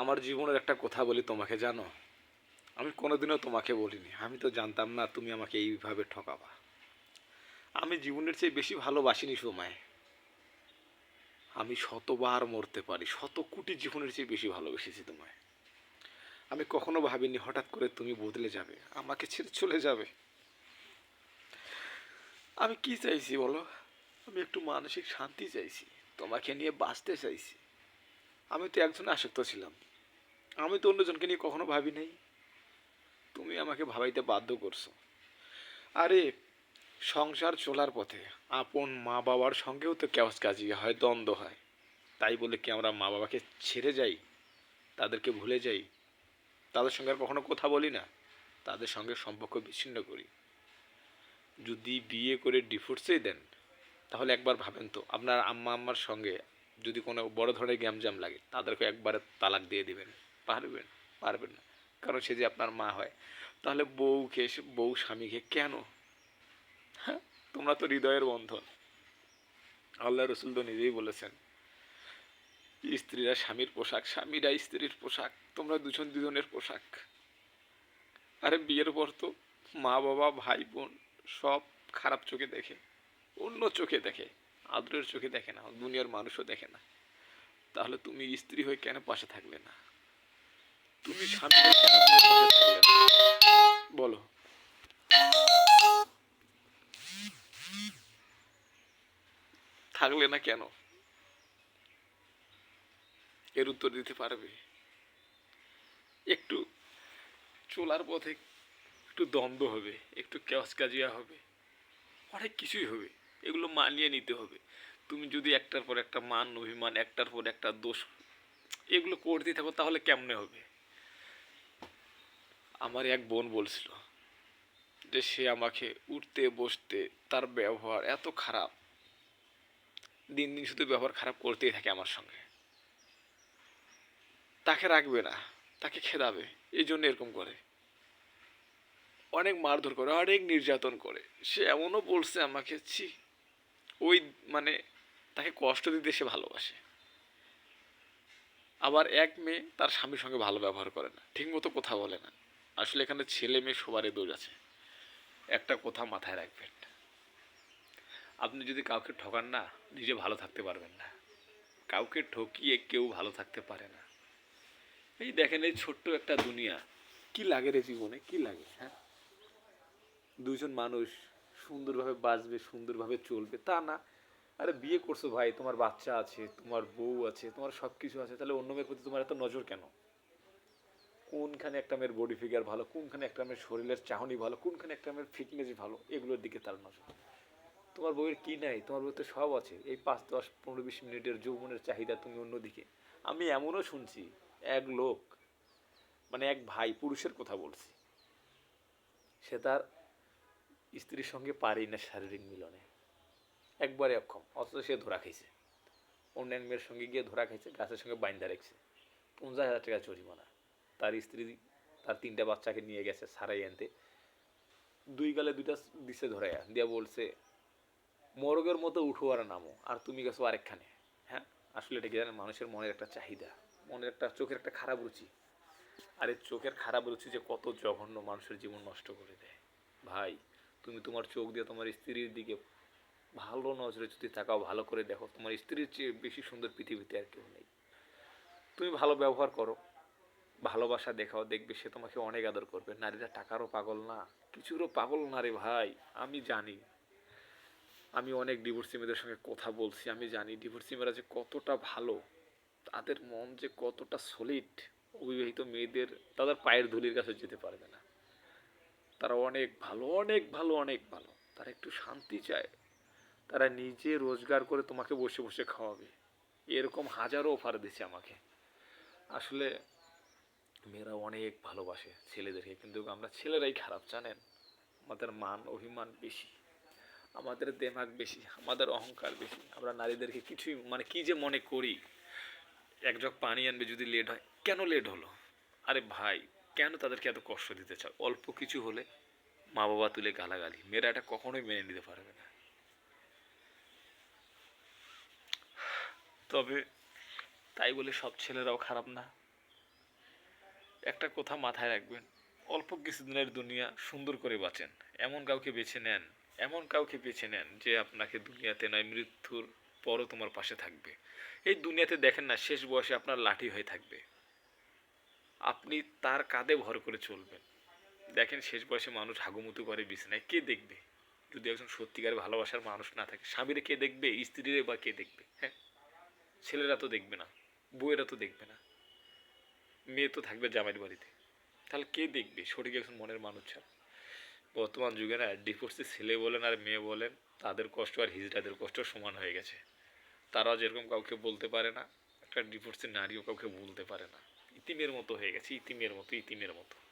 আমার জীবনের একটা কথা বলি তোমাকে, জানো? আমি কোনোদিনও তোমাকে বলিনি। আমি তো জানতাম না তুমি আমাকে এইভাবে ঠকাবা। আমি জীবনের চেয়ে বেশি ভালোবাসিনি সময়। আমি শতবার মরতে পারি শত কোটি জীবনের চেয়ে বেশি ভালোবেসেছি তোমায়। আমি কখনো ভাবিনি হঠাৎ করে তুমি বদলে যাবে, আমাকে ছেড়ে চলে যাবে। আমি কি চাইছি বলো? আমি একটু মানসিক শান্তি চাইছি, তোমাকে নিয়ে বাঁচতে চাইছি। আমি তো একজন আসক্ত ছিলাম। আমি তো অন্যজনকে নিয়ে কখনো ভাবি নাই। তুমি আমাকে ভাবাইতে বাধ্য করছ। আরে, সংসার চলার পথে আপন মা বাবার সঙ্গেও তো কেওয়াজ কাজি হয়, দ্বন্দ্ব হয়। তাই বলে কি আমরা মা বাবাকে ছেড়ে যাই? তাদেরকে ভুলে যাই? তাদের সঙ্গে আর কখনো কথা বলি না? তাদের সঙ্গে সম্পর্ক বিচ্ছিন্ন করি। যদি বিয়ে করে ডিভোর্সেই দেন, তাহলে একবার ভাবেন তো, আপনার আম্মা আম্মার সঙ্গে যদি কোনো বড় ধরনের গ্যামজাম লাগে তাদেরকে একবারে তালাক দিয়ে দিবেন। পারবেন পারবেন না। কারণ সে যে আপনার মা হয়। তাহলে বউকে বউ স্বামীকে কেন? হ্যাঁ? তোমরা তো হৃদয়ের বন্ধন। আল্লাহ রসুল তো নিজেই বলেছেন, স্ত্রীরা স্বামীর পোশাক স্বামীরা স্ত্রীর পোশাক, তোমরা দুজন দুজনের পোশাক। আরে বিয়ের পর তো মা বাবা, ভাই বোন সব খারাপ চোখে দেখে, অন্য চোখে দেখে, আদরের চোখে দেখে না, দুনিয়ার মানুষও দেখে না। তাহলে তুমি স্ত্রী হয়ে কেন পাশে থাকলে না? তুমি? বলো। থাকলে না কেন? এর উত্তর দিতে পারবে? একটু চলার পথে একটু দ্বন্দ্ব হবে, একটু কেওয়াজ কাজিয়া হবে, অনেক কিছুই হবে, এগুলো মানিয়ে নিতে হবে। তুমি যদি একটার পর একটা মান, অভিমান, একটার পর একটা দোষ, এগুলো করতে থাকো, তাহলে কেমনে হবে? আমার এক বোন বলছিল যে সে আমাকে উঠতে, বসতে তার ব্যবহার এত খারাপ। দিন দিন শুধু ব্যবহার খারাপ করতেই থাকে আমার সঙ্গে। তাকে রাখবে না, তাকে খেদাবে, এই জন্য এরকম করে। অনেক মারধর করে, অনেক নির্যাতন করে। সে এমনও বলছে আমাকে, ছি, ওই মানে তাকে কষ্ট দিতে সে ভালোবাসে। আবার এক মেয়ে তার স্বামীর সঙ্গে ভালো ব্যবহার করে না, ঠিকমতো কথা বলে না। আসলে এখানে ছেলে মেয়ে সবারই দোষ আছে। একটা কথা মাথায় রাখবেন। আপনি যদি কাউকে ঠকান না, নিজে ভালো থাকতে পারবেন না। কাউকে ঠকিয়ে কেউ ভালো থাকতে পারে না। এই দেখেন, এই ছোট্ট একটা দুনিয়া। কি লাগে রে জীবনে? কি লাগে হ্যাঁ? দুজন মানুষ সুন্দরভাবে বাঁচবে, সুন্দরভাবে চলবে, তা না। আরে বিয়ে করছ ভাই, তোমার বাচ্চা আছে, তোমার বউ আছে, তোমার সব কিছু আছে, তাহলে অন্য মেয়ের প্রতি তোমার এত নজর কেন? কোনখানে একটা মেয়ের বডি ফিগার ভালো, কোনখানে একটা মেয়ের শরীরের চাহনি ভালো, কোনখানে একটা মেয়ের ফিটনেস ভালো, এগুলোর দিকে তার নজর। তোমার বউয়ের কি নাই? তোমার বইতে সব আছে। এই পাঁচ, দশ, পনেরো, বিশ মিনিটের যৌবনের চাহিদা তুমি অন্যদিকে। আমি এমনও শুনছি, এক লোক মানে এক ভাই পুরুষের কথা বলছি, সে তার স্ত্রীর সঙ্গে পারেই না শারীরিক মিলনে। একবারে অক্ষম, অথচ সে ধরা খাইছে। অন্যান্য মেয়ের সঙ্গে গিয়ে ধরা খাইছে, গাছের সঙ্গে বাইন্দা রেখেছে। পঞ্চাশ হাজার টাকা জরিমানা। তার স্ত্রী তার তিনটা বাচ্চাকে নিয়ে গেছে সারাই আনতে। দুই গালে দুইটা দিছে ধরাইয়া, দিয়া বলছে, মরগের মতো উঠো আর নামো, আর তুমি গেছো আরেকখানে। হ্যাঁ? আসলে এটা কি জানেন? মানুষের মনের একটা চাহিদা, মনের একটা, চোখের একটা খারাপ রুচি। আর এই চোখের খারাপ রুচি যে কত জঘন্য মানুষের জীবন নষ্ট করে দেয়। ভাই, তুমি তোমার চোখ দিয়ে তোমার স্ত্রীর দিকে ভালো নজরে যদি তাকাও, ভালো করে দেখো, তোমার স্ত্রীর চেয়ে বেশি সুন্দর পৃথিবীতে আর কেউ নেই। তুমি ভালো ব্যবহার করো। ভালোবাসা দেখাও, দেখবে সে তোমাকে অনেক আদর করবে। নারীরা টাকারও পাগল না। কিছুরও পাগল না রে ভাই, আমি জানি। আমি অনেক ডিভোর্সি মেয়েদের সঙ্গে কথা বলছি, আমি জানি ডিভোর্সি মেয়েরা যে কতটা ভালো, তাদের মন যে কতটা সলিড অবিবাহিত মেয়েদের, তাদের পায়ের ধুলির কাছে যেতে পারবে না। তারা অনেক ভালো অনেক ভালো অনেক ভালো। তারা একটু শান্তি চায়। তারা নিজে রোজগার করে তোমাকে বসে বসে খাওয়াবে। এরকম হাজারো অফার দিছে আমাকে। আসলে মেয়েরা অনেক ভালোবাসে ছেলেদেরকে, কিন্তু আমরা ছেলেরাই খারাপ, জানেন? আমাদের মান, অভিমান বেশি, আমাদের দেমাগ বেশি, আমাদের অহংকার বেশি। আমরা নারীদেরকে কিছুই মানে কি যে মনে করি, এক জগ পানি আনবে যদি লেট হয়, কেন লেট হলো? আরে ভাই, কেন তাদেরকে এত কষ্ট দিতে চাও? অল্প কিছু হলে মা বাবা তুলে গালাগালি, মেয়েরা এটা কখনোই মেনে নিতে পারবে না। তবে তাই বলে সব ছেলেরাও খারাপ না। একটা কথা মাথায় রাখবেন। অল্প কিছুদিনের দুনিয়া সুন্দর করে বাঁচেন। এমন কাউকে বেছে নেন, এমন কাউকে বেছে নেন যে আপনাকে দুনিয়াতে নয়, মৃত্যুর পরও তোমার পাশে থাকবে। এই দুনিয়াতে দেখেন না, শেষ বয়সে আপনার লাঠি হয়ে থাকবে। আপনি তার কাঁধে ভর করে চলবেন। দেখেন, শেষ বয়সে মানুষ হাগুমুতু করে, বিছানায় কে দেখবে? যদি একজন সত্যিকার ভালোবাসার মানুষ না থাকে, স্বামীরে কে দেখবে? স্ত্রীরে বা কে দেখবে? হ্যাঁ? ছেলেরা তো দেখবে না, বউয়েরা তো দেখবে না। মেয়ে তো থাকবে জামাইয়ের বাড়িতে। তাহলে কে দেখবে? সঠিক একজন মনের মানুষ ছাড়া। বর্তমান যুগে না ডিভোর্সে ছেলে বলেন আর মেয়ে বলেন, তাদের কষ্ট আর হিজড়াদের কষ্ট সমান হয়ে গেছে। তারাও যেরকম কাউকে বলতে পারে না, একটা ডিভোর্সের নারীও কাউকে বলতে পারে না। ইতিমের মতো হয়ে গেছে, ইতিমের মতো ইতিমের মতো।